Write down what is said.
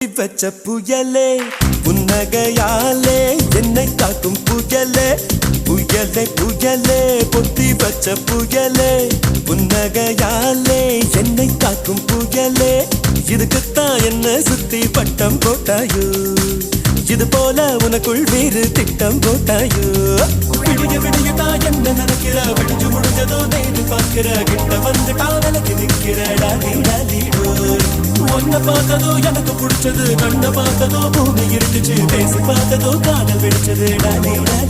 வச்ச புயலே புன்னகையாலே என்னை காக்கும் புயலே புயலே புயலே பொத்தி வச்ச புயலே புன்னகையாலே என்னை காக்கும் புயலே. இதுக்குத்தான் என்ன சுத்தி பட்டம் போட்டாயோ இது போல உனக்குள் வேறு திட்டம் போட்டாயோ. விடிய விடிய தான் என்ன நினைக்கிற விடிஞ்சு முடிஞ்சதோ நேரு பார்க்கிற கிட்ட வந்து விலகி நிற்கிற கண்ண பார்த்ததோ எனக்கு பிடிச்சது. கண்ண பார்த்ததோ பூமி இருந்துச்சு. பேசி பார்த்ததோ காதல் வெடிச்சது. டாலி டாலிடோ